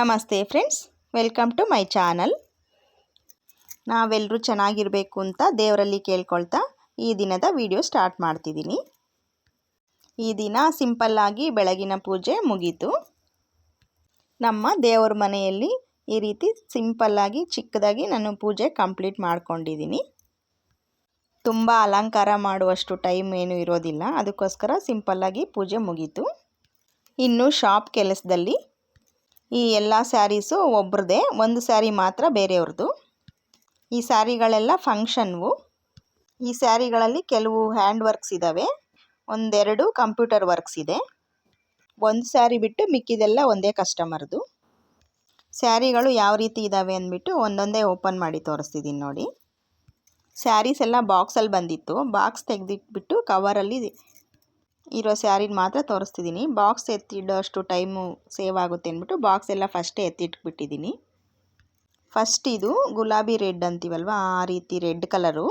ನಮಸ್ತೆ friends, welcome to my channel. ನಾವೆಲ್ಲರೂ ಚೆನ್ನಾಗಿರಬೇಕು ಅಂತ ದೇವರಲ್ಲಿ ಕೇಳ್ಕೊಳ್ತಾ ಈ ದಿನದ ವಿಡಿಯೋ ಸ್ಟಾರ್ಟ್ ಮಾಡ್ತಿದ್ದೀನಿ. ಈ ದಿನ ಸಿಂಪಲ್ಲಾಗಿ ಬೆಳಗಿನ ಪೂಜೆ ಮುಗೀತು. ನಮ್ಮ ದೇವರ ಮನೆಯಲ್ಲಿ ಈ ರೀತಿ ಸಿಂಪಲ್ಲಾಗಿ ಚಿಕ್ಕದಾಗಿ ನಾನು ಪೂಜೆ ಕಂಪ್ಲೀಟ್ ಮಾಡ್ಕೊಂಡಿದ್ದೀನಿ. ತುಂಬ ಅಲಂಕಾರ ಮಾಡುವಷ್ಟು ಟೈಮ್ ಏನು ಇರೋದಿಲ್ಲ, ಅದಕ್ಕೋಸ್ಕರ ಸಿಂಪಲ್ಲಾಗಿ ಪೂಜೆ ಮುಗೀತು. ಇನ್ನು ಶಾಪ್ ಕೆಲಸದಲ್ಲಿ ಈ ಎಲ್ಲ ಸ್ಯಾರೀಸು ಒಬ್ರದೇ, ಒಂದು ಸ್ಯಾರಿ ಮಾತ್ರ ಬೇರೆಯವ್ರದ್ದು. ಈ ಸ್ಯಾರಿಗಳೆಲ್ಲ ಫಂಕ್ಷನ್ವು. ಈ ಸ್ಯಾರಿಗಳಲ್ಲಿ ಕೆಲವು ಹ್ಯಾಂಡ್ ವರ್ಕ್ಸ್ ಇದ್ದಾವೆ ಒಂದೆರಡು ಕಂಪ್ಯೂಟರ್ ವರ್ಕ್ಸ್ ಇದೆ. ಒಂದು ಸ್ಯಾರಿ ಬಿಟ್ಟು ಮಿಕ್ಕಿದೆಲ್ಲ ಒಂದೇ ಕಸ್ಟಮರ್ದು. ಸ್ಯಾರಿಗಳು ಯಾವ ರೀತಿ ಇದ್ದಾವೆ ಅಂದ್ಬಿಟ್ಟು ಒಂದೊಂದೇ ಓಪನ್ ಮಾಡಿ ತೋರಿಸ್ತಿದ್ದೀನಿ ನೋಡಿ. ಸ್ಯಾರೀಸ್ ಎಲ್ಲ ಬಾಕ್ಸಲ್ಲಿ ಬಂದಿತ್ತು. ಬಾಕ್ಸ್ ತೆಗೆದಿಟ್ಬಿಟ್ಟು ಕವರಲ್ಲಿ ಇರೋ ಸ್ಯಾರಿನ ಮಾತ್ರ ತೋರಿಸ್ತಿದ್ದೀನಿ. ಬಾಕ್ಸ್ ಎತ್ತಿಡೋಷ್ಟು ಟೈಮು ಸೇವ್ ಆಗುತ್ತೆ ಅಂದ್ಬಿಟ್ಟು ಬಾಕ್ಸ್ ಎಲ್ಲ ಫಸ್ಟೇ ಎತ್ತಿಟ್ಬಿಟ್ಟಿದ್ದೀನಿ. ಫಸ್ಟ್ ಇದು ಗುಲಾಬಿ ರೆಡ್ ಅಂತೀವಲ್ವ? ಆ ರೀತಿ red colour.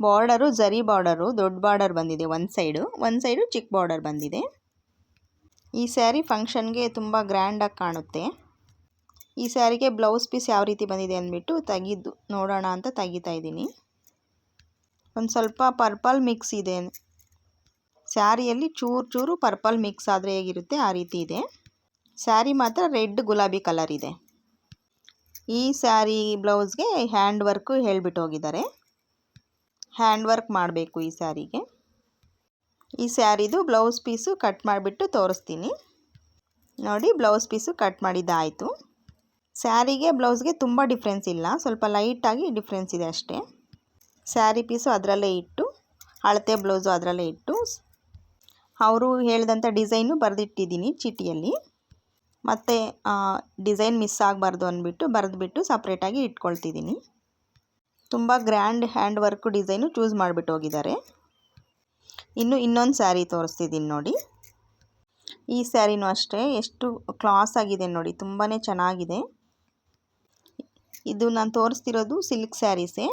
Border zari border, ದೊಡ್ಡ ಬಾರ್ಡರ್ ಬಂದಿದೆ ಒಂದು ಸೈಡು. ಒಂದು ಸೈಡು ಚಿಕ್ಕ ಬಾರ್ಡರ್ ಬಂದಿದೆ. ಈ ಸ್ಯಾರಿ ಫಂಕ್ಷನ್ಗೆ ತುಂಬ ಗ್ರ್ಯಾಂಡಾಗಿ ಕಾಣುತ್ತೆ. ಈ ಸ್ಯಾರಿಗೆ ಬ್ಲೌಸ್ ಪೀಸ್ ಯಾವ ರೀತಿ ಬಂದಿದೆ ಅಂದ್ಬಿಟ್ಟು ತೆಗಿದು ನೋಡೋಣ ಅಂತ ತೆಗಿತಾ ಇದ್ದೀನಿ. ಒಂದು ಸ್ವಲ್ಪ ಪರ್ಪಲ್ ಮಿಕ್ಸ್ ಇದೆ ಸ್ಯಾರಿಯಲ್ಲಿ ಚೂರು ಚೂರು ಪರ್ಪಲ್ ಮಿಕ್ಸ್ ಆದರೆ ಹೇಗಿರುತ್ತೆ ಆ ರೀತಿ ಇದೆ. ಸ್ಯಾರಿ ಮಾತ್ರ ರೆಡ್ ಗುಲಾಬಿ ಕಲರ್ ಇದೆ. ಈ ಸ್ಯಾರಿ ಬ್ಲೌಸ್ಗೆ ಹ್ಯಾಂಡ್ ವರ್ಕು ಹೇಳ್ಬಿಟ್ಟು ಹೋಗಿದ್ದಾರೆ. ಹ್ಯಾಂಡ್ ವರ್ಕ್ ಮಾಡಬೇಕು ಈ ಸ್ಯಾರಿಗೆ. ಈ ಸ್ಯಾರಿದು ಬ್ಲೌಸ್ ಪೀಸು ಕಟ್ ಮಾಡಿಬಿಟ್ಟು ತೋರಿಸ್ತೀನಿ. ನೋಡಿ ಬ್ಲೌಸ್ ಪೀಸು ಕಟ್ ಮಾಡಿದ್ದಾಯಿತು. ಸ್ಯಾರಿಗೆ ಬ್ಲೌಸ್ಗೆ ತುಂಬ ಡಿಫ್ರೆನ್ಸ್ ಇಲ್ಲ, ಸ್ವಲ್ಪ ಲೈಟಾಗಿ ಡಿಫ್ರೆನ್ಸ್ ಇದೆ ಅಷ್ಟೇ. ಸ್ಯಾರಿ ಪೀಸು ಅದರಲ್ಲೇ ಇಟ್ಟು, ಅಳತೆ ಬ್ಲೌಸು ಅದರಲ್ಲೇ ಇಟ್ಟು ಅವರು ಹೇಳಿದಂಥ ಡಿಸೈನು ಬರೆದಿಟ್ಟಿದ್ದೀನಿ ಚೀಟಿಯಲ್ಲಿ. ಮತ್ತು ಡಿಸೈನ್ ಮಿಸ್ ಆಗಬಾರ್ದು ಅಂದ್ಬಿಟ್ಟು ಬರೆದ್ಬಿಟ್ಟು ಸಪ್ರೇಟಾಗಿ ಇಟ್ಕೊಳ್ತಿದ್ದೀನಿ. ತುಂಬ grand hand work design choose ಮಾಡಿಬಿಟ್ಟು ಹೋಗಿದ್ದಾರೆ. ಇನ್ನು ಇನ್ನೊಂದು ಸ್ಯಾರಿ ತೋರಿಸ್ತಿದ್ದೀನಿ ನೋಡಿ. ಈ ಸ್ಯಾರಿನೂ ಅಷ್ಟೇ, ಎಷ್ಟು ಕ್ಲಾಸ್ ಆಗಿದೆ ನೋಡಿ ತುಂಬಾ ಚೆನ್ನಾಗಿದೆ. ಇದು ನಾನು ತೋರಿಸ್ತಿರೋದು ಸಿಲ್ಕ್ ಸ್ಯಾರೀಸೇ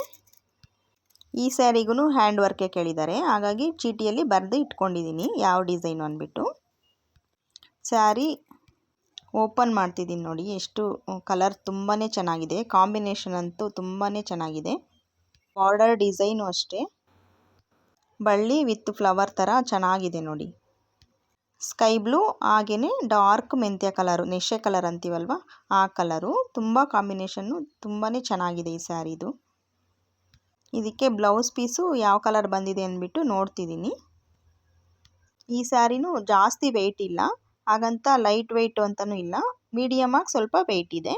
ಈ ಸ್ಯಾರಿಗೂ ಹ್ಯಾಂಡ್ ವರ್ಕೆ ಕೇಳಿದ್ದಾರೆ. ಹಾಗಾಗಿ ಚೀಟಿಯಲ್ಲಿ ಬರೆದು ಇಟ್ಕೊಂಡಿದ್ದೀನಿ, ಯಾವ ಡಿಸೈನು ಅಂದ್ಬಿಟ್ಟು. ಸ್ಯಾರಿ ಓಪನ್ ಮಾಡ್ತಿದ್ದೀನಿ ನೋಡಿ, ಎಷ್ಟು ಕಲರ್ ತುಂಬಾ ಚೆನ್ನಾಗಿದೆ. ಕಾಂಬಿನೇಷನ್ ಅಂತೂ ತುಂಬಾ ಚೆನ್ನಾಗಿದೆ. ಬಾರ್ಡರ್ ಡಿಸೈನು ಅಷ್ಟೇ. ಬಳ್ಳಿ ವಿತ್ ಫ್ಲವರ್ ಥರ ಚೆನ್ನಾಗಿದೆ ನೋಡಿ. ಸ್ಕೈ ಬ್ಲೂ ಹಾಗೆಯೇ ಡಾರ್ಕ್ ಮೆಂತ್ಯ ಕಲರು, ನೆಶೆ ಕಲರ್ ಅಂತೀವಲ್ವ, ಆ ಕಲರು. ತುಂಬ ಕಾಂಬಿನೇಷನ್ನು ತುಂಬಾ ಚೆನ್ನಾಗಿದೆ ಈ ಸ್ಯಾರಿದು. ಇದಕ್ಕೆ ಬ್ಲೌಸ್ ಪೀಸು ಯಾವ ಕಲರ್ ಬಂದಿದೆ ಅಂದ್ಬಿಟ್ಟು ನೋಡ್ತಿದ್ದೀನಿ. ಈ ಸ್ಯಾರಿನೂ ಜಾಸ್ತಿ ವೆಯ್ಟ್ ಇಲ್ಲ, ಹಾಗಂತ ಲೈಟ್ ವೆಯ್ಟು ಅಂತಲೂ ಇಲ್ಲ ಮೀಡಿಯಮಾಗಿ ಸ್ವಲ್ಪ ವೆಯ್ಟ್ ಇದೆ.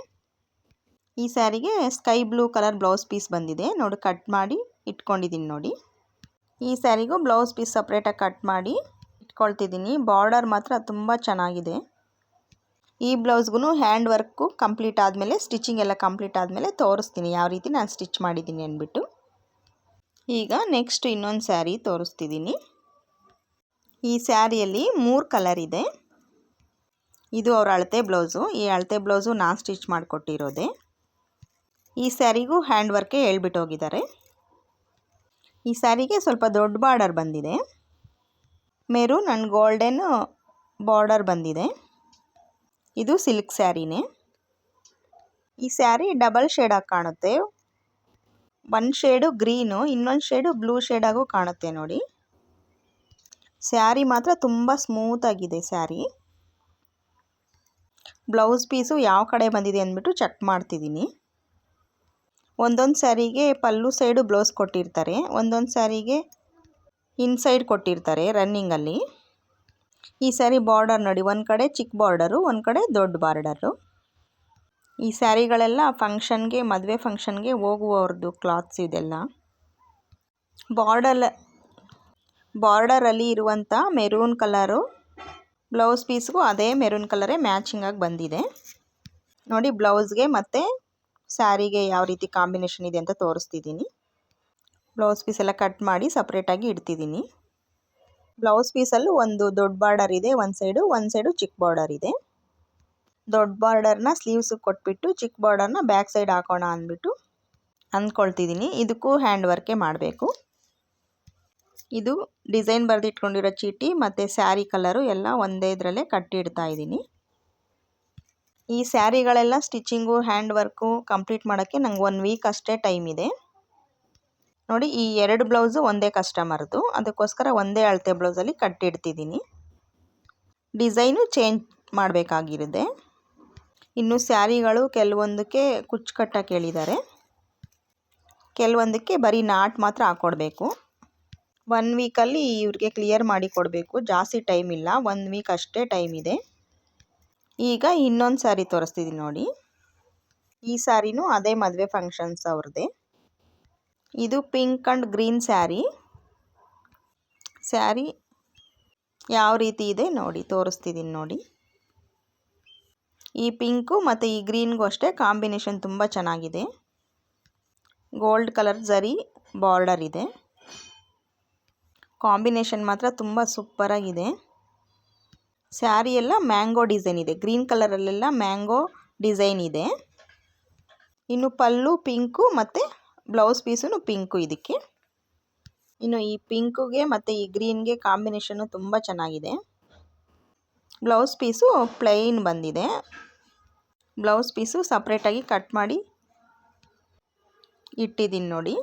ಈ ಸ್ಯಾರಿಗೆ sky blue colour blouse piece ಬಂದಿದೆ, ನೋಡಿ ಕಟ್ ಮಾಡಿ ಇಟ್ಕೊಂಡಿದ್ದೀನಿ ನೋಡಿ. ಈ ಸ್ಯಾರಿಗೂ ಬ್ಲೌಸ್ ಪೀಸ್ ಸಪ್ರೇಟಾಗಿ ಕಟ್ ಮಾಡಿ ಇಟ್ಕೊಳ್ತಿದ್ದೀನಿ ಬಾರ್ಡರ್ ಮಾತ್ರ ತುಂಬ ಚೆನ್ನಾಗಿದೆ. ಈ ಬ್ಲೌಸ್ಗೂ ಹ್ಯಾಂಡ್ ವರ್ಕು ಕಂಪ್ಲೀಟ್ ಆದಮೇಲೆ ಸ್ಟಿಚಿಂಗ್ ಎಲ್ಲ ಕಂಪ್ಲೀಟ್ ಆದಮೇಲೆ ತೋರಿಸ್ತೀನಿ, ಯಾವ ರೀತಿ ನಾನು ಸ್ಟಿಚ್ ಮಾಡಿದ್ದೀನಿ ಅಂದ್ಬಿಟ್ಟು. ಈಗ ನೆಕ್ಸ್ಟ್ ಇನ್ನೊಂದು ಸ್ಯಾರಿ ತೋರಿಸ್ತಿದ್ದೀನಿ ಈ ಸ್ಯಾರಿಯಲ್ಲಿ ಮೂರು ಕಲರ್ ಇದೆ. ಇದು ಅವ್ರ ಅಳತೆ ಬ್ಲೌಸು ಈ ಅಳತೆ ಬ್ಲೌಸು ನಾನ್ ಸ್ಟಿಚ್ ಮಾಡಿಕೊಟ್ಟಿರೋದೆ. ಈ ಸ್ಯಾರಿಗೂ ಹ್ಯಾಂಡ್ ವರ್ಕೆ ಹೇಳ್ಬಿಟ್ಟೋಗಿದ್ದಾರೆ ಈ ಸ್ಯಾರಿಗೆ ಸ್ವಲ್ಪ ದೊಡ್ಡ ಬಾರ್ಡರ್ ಬಂದಿದೆ. ಮೆರೂನ್ ಆ್ಯಂಡ್ ಗೋಲ್ಡನ್ ಬಾರ್ಡರ್ ಬಂದಿದೆ. ಇದು ಸಿಲ್ಕ್ ಸ್ಯಾರಿನೇ ಈ ಸ್ಯಾರಿ ಡಬಲ್ ಶೇಡಾಗಿ ಕಾಣುತ್ತೆ. ಒಂದು ಶೇಡು ಗ್ರೀನು ಇನ್ನೊಂದು ಶೇಡು ಬ್ಲೂ ಶೇಡಾಗೂ ಕಾಣುತ್ತೆ ನೋಡಿ. ಸ್ಯಾರಿ ಮಾತ್ರ ತುಂಬ ಸ್ಮೂತಾಗಿದೆ ಸ್ಯಾರಿ. ಬ್ಲೌಸ್ ಪೀಸು ಯಾವ ಕಡೆ ಬಂದಿದೆ ಅಂದ್ಬಿಟ್ಟು ಚೆಕ್ ಮಾಡ್ತಿದ್ದೀನಿ. ಒಂದೊಂದು ಸ್ಯಾರಿಗೆ ಪಲ್ಲು ಸೈಡು ಬ್ಲೌಸ್ ಕೊಟ್ಟಿರ್ತಾರೆ, ಒಂದೊಂದು ಸ್ಯಾರಿಗೆ ಇನ್ಸೈಡ್ ಕೊಟ್ಟಿರ್ತಾರೆ ರನ್ನಿಂಗಲ್ಲಿ ಈ ಸ್ಯಾರಿ ಬಾರ್ಡರ್ ನೋಡಿ, ಒಂದು ಕಡೆ ಚಿಕ್ಕ ಬಾರ್ಡರು ಒಂದು ಕಡೆ ದೊಡ್ಡ ಬಾರ್ಡರು ಈ ಸ್ಯಾರಿಗಳೆಲ್ಲ ಫಂಕ್ಷನ್ಗೆ, ಮದುವೆ ಫಂಕ್ಷನ್ಗೆ ಹೋಗುವವ್ರದ್ದು ಕ್ಲಾತ್ಸ್ ಇದೆಲ್ಲ. ಬಾರ್ಡರ್ ಬಾರ್ಡರಲ್ಲಿ ಇರುವಂಥ ಮೆರೂನ್ ಕಲರು, ಬ್ಲೌಸ್ ಪೀಸ್ಗೂ ಅದೇ ಮೆರೂನ್ ಕಲರೇ ಮ್ಯಾಚಿಂಗಾಗಿ ಬಂದಿದೆ. ನೋಡಿ ಬ್ಲೌಸ್ಗೆ ಮತ್ತು ಸ್ಯಾರಿಗೆ ಯಾವ ರೀತಿ ಕಾಂಬಿನೇಷನ್ ಇದೆ ಅಂತ ತೋರಿಸ್ತಿದ್ದೀನಿ. ಬ್ಲೌಸ್ ಪೀಸ್ ಎಲ್ಲ ಕಟ್ ಮಾಡಿ ಸಪ್ರೇಟಾಗಿ ಇಡ್ತಿದ್ದೀನಿ. ಬ್ಲೌಸ್ ಪೀಸಲ್ಲೂ ಒಂದು ದೊಡ್ಡ ಬಾರ್ಡರ್ ಇದೆ, ಒಂದು ಸೈಡು ಒಂದು ಸೈಡು ಚಿಕ್ಕ ಬಾರ್ಡರ್ ಇದೆ. ದೊಡ್ಡ ಬಾರ್ಡರ್ನ ಸ್ಲೀವ್ಸಿಗೆ ಕೊಟ್ಬಿಟ್ಟು ಚಿಕ್ಕ ಬಾರ್ಡರ್ನ ಬ್ಯಾಕ್ ಸೈಡ್ ಹಾಕೋಣ ಅಂದ್ಬಿಟ್ಟು ಅಂದ್ಕೊಳ್ತಿದ್ದೀನಿ. ಇದಕ್ಕೂ ಹ್ಯಾಂಡ್ ವರ್ಕೇ ಮಾಡಬೇಕು. ಇದು ಡಿಸೈನ್ ಬರೆದಿಟ್ಕೊಂಡಿರೋ ಚೀಟಿ ಮತ್ತು ಸ್ಯಾರಿ ಕಲರು ಎಲ್ಲ ಒಂದೇ ಇದರಲ್ಲೇ ಕಟ್ಟಿಡ್ತಾ ಇದ್ದೀನಿ. ಈ ಸ್ಯಾರಿಗಳೆಲ್ಲ ಸ್ಟಿಚಿಂಗು, ಹ್ಯಾಂಡ್ ವರ್ಕು ಕಂಪ್ಲೀಟ್ ಮಾಡೋಕ್ಕೆ ನಂಗೆ ಒನ್ ವೀಕ್ ಅಷ್ಟೇ ಟೈಮ್ ಇದೆ. ನೋಡಿ, ಈ ಎರಡು ಬ್ಲೌಸು ಒಂದೇ ಕಸ್ಟಮರ್ದು. ಅದಕ್ಕೋಸ್ಕರ ಒಂದೇ ಅಳತೆ ಬ್ಲೌಸಲ್ಲಿ ಕಟ್ಟಿಡ್ತಿದ್ದೀನಿ. Design change ಮಾಡಬೇಕಾಗಿರುತ್ತೆ. ಇನ್ನು ಸ್ಯಾರಿಗಳು ಕೆಲವೊಂದಕ್ಕೆ ಕುಚ್ಚು ಕಟ್ಟಕ್ಕೆ ಹೇಳಿದ್ದಾರೆ ಕೆಲವೊಂದಕ್ಕೆ ಬರೀ ನಾಟ್ ಮಾತ್ರ ಹಾಕ್ಕೊಡ್ಬೇಕು ಒನ್ ವೀಕಲ್ಲಿ ಇವ್ರಿಗೆ ಕ್ಲಿಯರ್ ಮಾಡಿ ಕೊಡಬೇಕು. ಜಾಸ್ತಿ ಟೈಮ್ ಇಲ್ಲ. ಒನ್ ವೀಕ್ ಅಷ್ಟೇ ಟೈಮ್ ಇದೆ. ಈಗ ಇನ್ನೊಂದು ಸ್ಯಾರಿ ತೋರಿಸ್ತಿದ್ದೀನಿ ನೋಡಿ. ಈ ಸ್ಯಾರಿನೂ ಅದೇ ಮದುವೆ ಫಂಕ್ಷನ್ಸ್ ಅವ್ರದ್ದೇ. ಇದು pink and green sari. Sari ಯಾವ ರೀತಿ ಇದೆ ನೋಡಿ ತೋರಿಸ್ತಿದ್ದೀನಿ ನೋಡಿ. ಈ ಪಿಂಕು ಮತ್ತು ಈ ಗ್ರೀನ್ಗೂ ಅಷ್ಟೇ ಕಾಂಬಿನೇಷನ್ ತುಂಬ ಚೆನ್ನಾಗಿದೆ. ಗೋಲ್ಡ್ ಕಲರ್ ಜರಿ ಬಾರ್ಡರ್ ಇದೆ. ಕಾಂಬಿನೇಷನ್ ಮಾತ್ರ ತುಂಬ ಸೂಪರಾಗಿದೆ. ಸ್ಯಾರಿ ಎಲ್ಲ ಮ್ಯಾಂಗೋ ಡಿಸೈನ್ ಇದೆ. ಗ್ರೀನ್ ಕಲರಲ್ಲೆಲ್ಲ ಮ್ಯಾಂಗೋ ಡಿಸೈನ್ ಇದೆ. ಇನ್ನು ಪಲ್ಲು ಪಿಂಕು ಮತ್ತು ಬ್ಲೌಸ್ ಪೀಸೂ ಪಿಂಕು ಇದಕ್ಕೆ. ಇನ್ನು ಈ ಪಿಂಕುಗೆ ಮತ್ತು ಈ ಗ್ರೀನ್ಗೆ ಕಾಂಬಿನೇಷನ್ನು ತುಂಬ ಚೆನ್ನಾಗಿದೆ. ಬ್ಲೌಸ್ ಪೀಸು ಪ್ಲೈನ್ ಬಂದಿದೆ. ಬ್ಲೌಸ್ ಪೀಸು ಸಪ್ರೇಟಾಗಿ ಕಟ್ ಮಾಡಿ ಇಟ್ಟಿದ್ದೀನಿ ನೋಡಿ.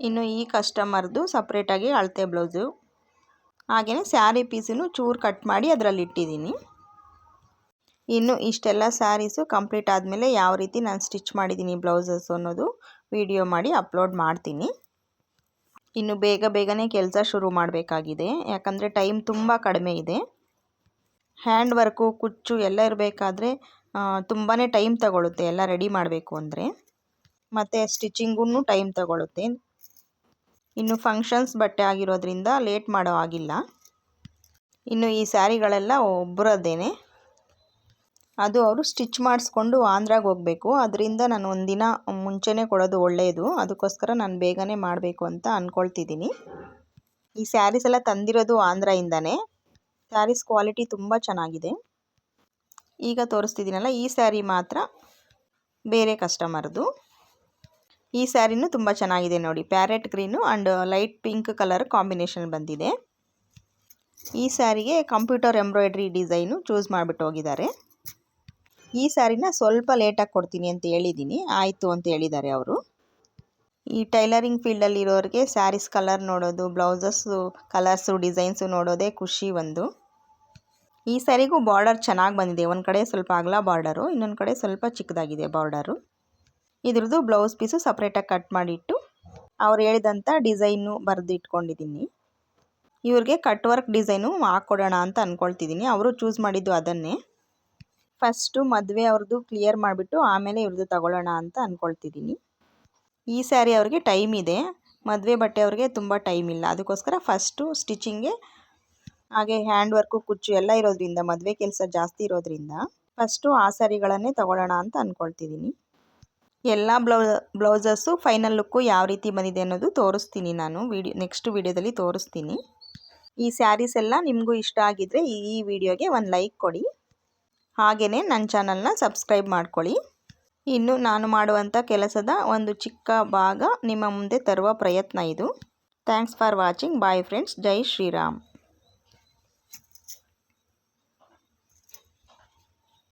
ಇನ್ನು ಈ ಕಸ್ಟಮರ್ದು ಸಪ್ರೇಟಾಗಿ ಅಳತೆ ಬ್ಲೌಸು. ಹಾಗೆಯೇ ಸ್ಯಾರಿ ಪೀಸನ್ನು ಚೂರು ಕಟ್ ಮಾಡಿ ಅದರಲ್ಲಿ ಇಟ್ಟಿದ್ದೀನಿ ಇನ್ನು ಇಷ್ಟೆಲ್ಲ ಸ್ಯಾರೀಸು ಕಂಪ್ಲೀಟ್ ಆದಮೇಲೆ ಯಾವ ರೀತಿ ನಾನು ಸ್ಟಿಚ್ ಮಾಡಿದ್ದೀನಿ ಬ್ಲೌಸಸ್ ಅನ್ನೋದು ವಿಡಿಯೋ ಮಾಡಿ ಅಪ್ಲೋಡ್ ಮಾಡ್ತೀನಿ. ಇನ್ನು ಬೇಗ ಬೇಗನೆ ಕೆಲಸ ಶುರು ಮಾಡಬೇಕಾಗಿದೆ. ಯಾಕಂದರೆ ಟೈಮ್ ತುಂಬ ಕಡಿಮೆ ಇದೆ. ಹ್ಯಾಂಡ್ ವರ್ಕು ಕುಚ್ಚು ಎಲ್ಲ ಇರಬೇಕಾದ್ರೆ ತುಂಬಾ ಟೈಮ್ ತಗೊಳುತ್ತೆ ಎಲ್ಲ ರೆಡಿ ಮಾಡಬೇಕು ಅಂದರೆ. ಮತ್ತು ಸ್ಟಿಚಿಂಗೂ ಟೈಮ್ ತಗೊಳ್ಳುತ್ತೆ ಇನ್ನು ಫಂಕ್ಷನ್ಸ್ ಬಟ್ಟೆ ಆಗಿರೋದ್ರಿಂದ ಲೇಟ್ ಮಾಡೋ ಆಗಿಲ್ಲ ಇನ್ನು ಈ ಸ್ಯಾರಿಗಳೆಲ್ಲ ಒಬ್ಬರದ್ದೇನೆ ಅದು ಅವರು ಸ್ಟಿಚ್ ಮಾಡಿಸ್ಕೊಂಡು ಆಂಧ್ರಾಗೆ ಹೋಗಬೇಕು. ಅದರಿಂದ ನಾನು ಒಂದಿನ ಮುಂಚೆನೇ ಕೊಡೋದು ಒಳ್ಳೆಯದು ಅದಕ್ಕೋಸ್ಕರ ನಾನು ಬೇಗನೆ ಮಾಡಬೇಕು ಅಂತ ಅಂದ್ಕೊಳ್ತಿದ್ದೀನಿ ಈ ಸ್ಯಾರೀಸ್ ಎಲ್ಲ ತಂದಿರೋದು ಆಂಧ್ರಯಿಂದನೇ. ಸ್ಯಾರೀಸ್ ಕ್ವಾಲಿಟಿ ತುಂಬ ಚೆನ್ನಾಗಿದೆ. ಈಗ ತೋರಿಸ್ತಿದ್ದೀನಲ್ಲ, ಈ ಸ್ಯಾರಿ ಮಾತ್ರ ಬೇರೆ ಕಸ್ಟಮರ್ದು. ಈ ಸ್ಯಾರಿನೂ ತುಂಬ ಚೆನ್ನಾಗಿದೆ ನೋಡಿ, parrot green and light pink colour combination ಬಂದಿದೆ. ಈ ಸ್ಯಾರಿಗೆ ಕಂಪ್ಯೂಟರ್ ಎಂಬ್ರಾಯ್ಡ್ರಿ ಡಿಸೈನು ಚೂಸ್ ಮಾಡಿಬಿಟ್ಟು ಹೋಗಿದ್ದಾರೆ. ಈ ಸ್ಯಾರಿನ ಸ್ವಲ್ಪ ಲೇಟಾಗಿ ಕೊಡ್ತೀನಿ ಅಂತ ಹೇಳಿದ್ದೀನಿ, ಆಯಿತು ಅಂತ ಹೇಳಿದ್ದಾರೆ ಅವರು. ಈ ಟೈಲರಿಂಗ್ ಫೀಲ್ಡಲ್ಲಿ ಇರೋರಿಗೆ ಸ್ಯಾರೀಸ್ ಕಲರ್ ನೋಡೋದು ಬ್ಲೌಸಸ್ಸು ಕಲರ್ಸು, ಡಿಸೈನ್ಸು ನೋಡೋದೇ ಖುಷಿ ಒಂದು. ಈ ಸ್ಯಾರಿಗೂ ಬಾರ್ಡರ್ ಚೆನ್ನಾಗಿ ಬಂದಿದೆ. ಒಂದು ಕಡೆ ಸ್ವಲ್ಪ ಅಗಲ ಬಾರ್ಡರು, ಇನ್ನೊಂದು ಕಡೆ ಸ್ವಲ್ಪ ಚಿಕ್ಕದಾಗಿದೆ ಬಾರ್ಡರು. ಇದ್ರದ್ದು ಬ್ಲೌಸ್ ಪೀಸು ಸಪ್ರೇಟಾಗಿ ಕಟ್ ಮಾಡಿಟ್ಟು ಅವ್ರು ಹೇಳಿದಂಥ ಡಿಸೈನು ಬರೆದು ಇಟ್ಕೊಂಡಿದ್ದೀನಿ. ಇವ್ರಿಗೆ ಕಟ್ ವರ್ಕ್ ಡಿಸೈನು ಹಾಕ್ಕೊಡೋಣ ಅಂತ ಅಂದ್ಕೊಳ್ತಿದ್ದೀನಿ ಅವರು ಚೂಸ್ ಮಾಡಿದ್ದು ಅದನ್ನೇ. ಫಸ್ಟು ಮದುವೆ ಅವ್ರದ್ದು ಕ್ಲಿಯರ್ ಮಾಡಿಬಿಟ್ಟು ಆಮೇಲೆ ಇವ್ರದ್ದು ತಗೊಳ್ಳೋಣ ಅಂತ ಅಂದ್ಕೊಳ್ತಿದ್ದೀನಿ ಈ ಸ್ಯಾರಿ ಅವ್ರಿಗೆ ಟೈಮ್ ಇದೆ. ಮದುವೆ ಬಟ್ಟೆ ಅವ್ರಿಗೆ ತುಂಬ ಟೈಮ್ ಇಲ್ಲ. ಅದಕ್ಕೋಸ್ಕರ ಫಸ್ಟು ಸ್ಟಿಚಿಂಗೆ ಹಾಗೆ ಹ್ಯಾಂಡ್ ವರ್ಕು ಕುಚ್ಚು ಎಲ್ಲ ಇರೋದ್ರಿಂದ, ಮದುವೆ ಕೆಲಸ ಜಾಸ್ತಿ ಇರೋದ್ರಿಂದ ಫಸ್ಟು ಆ ಸ್ಯಾರಿಗಳನ್ನೇ ತಗೊಳ್ಳೋಣ ಅಂತ ಅಂದ್ಕೊಳ್ತಿದ್ದೀನಿ ಎಲ್ಲ ಬ್ಲೌ, ಬ್ಲೌಸಸ್ಸು ಫೈನಲ್ ಲುಕ್ಕು ಯಾವ ರೀತಿ ಬಂದಿದೆ ಅನ್ನೋದು ತೋರಿಸ್ತೀನಿ ನಾನು. ವಿಡಿಯೋ ನೆಕ್ಸ್ಟ್ ವಿಡಿಯೋದಲ್ಲಿ ತೋರಿಸ್ತೀನಿ. ಈ ಸ್ಯಾರೀಸ್ ಎಲ್ಲ ನಿಮಗೂ ಇಷ್ಟ ಆಗಿದ್ದರೆ ಈ ವಿಡಿಯೋಗೆ ಒಂದು ಲೈಕ್ ಕೊಡಿ. ಹಾಗೆಯೇ ನನ್ನ ಚಾನಲ್ನ ಸಬ್ಸ್ಕ್ರೈಬ್ ಮಾಡ್ಕೊಳ್ಳಿ. ಇನ್ನು ನಾನು ಮಾಡುವಂಥ ಕೆಲಸದ ಒಂದು ಚಿಕ್ಕ ಭಾಗ ನಿಮ್ಮ ಮುಂದೆ ತರುವ ಪ್ರಯತ್ನ ಇದು. Thanks for watching bye friends Jai Shriram.